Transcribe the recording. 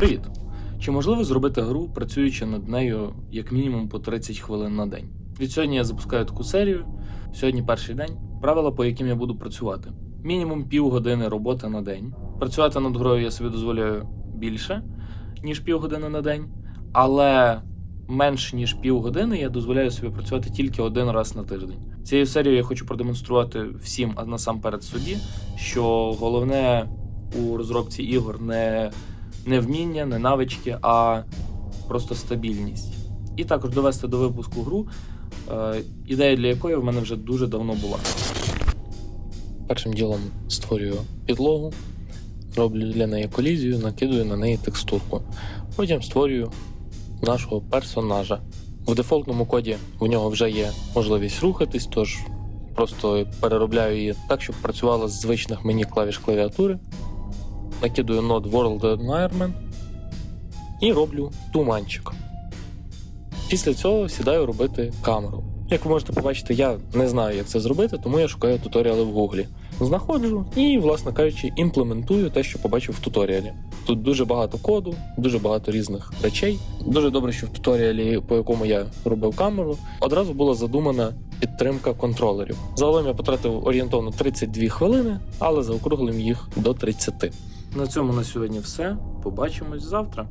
Привіт! Чи можливо зробити гру, працюючи над нею як мінімум по 30 хвилин на день? Від сьогодні я запускаю таку серію. Сьогодні перший день. Правила, по яким я буду працювати. Мінімум півгодини роботи на день. Працювати над грою я собі дозволяю більше, ніж півгодини на день, але менш ніж півгодини я дозволяю собі працювати тільки один раз на тиждень. Цією серією я хочу продемонструвати всім, а насамперед собі, що головне у розробці ігор не не вміння, не навички, а просто стабільність. І також довести до випуску гру, е, ідея для якої в мене вже дуже давно була. Першим ділом створюю підлогу, роблю для неї колізію, накидую на неї текстурку. Потім створюю нашого персонажа. В дефолтному коді в нього вже є можливість рухатись, тож просто переробляю її так, щоб працювала з звичних мені клавіш клавіатури накидую нод World Environment і роблю туманчик. Після цього сідаю робити камеру. Як ви можете побачити, я не знаю, як це зробити, тому я шукаю туторіали в Гуглі. Знаходжу і, власне кажучи, імплементую те, що побачив в туторіалі. Тут дуже багато коду, дуже багато різних речей. Дуже добре, що в туторіалі, по якому я робив камеру, одразу була задумана підтримка контролерів. Загалом я потратив орієнтовно 32 хвилини, але заокруглим їх до 30. На цьому на сьогодні все. Побачимось завтра.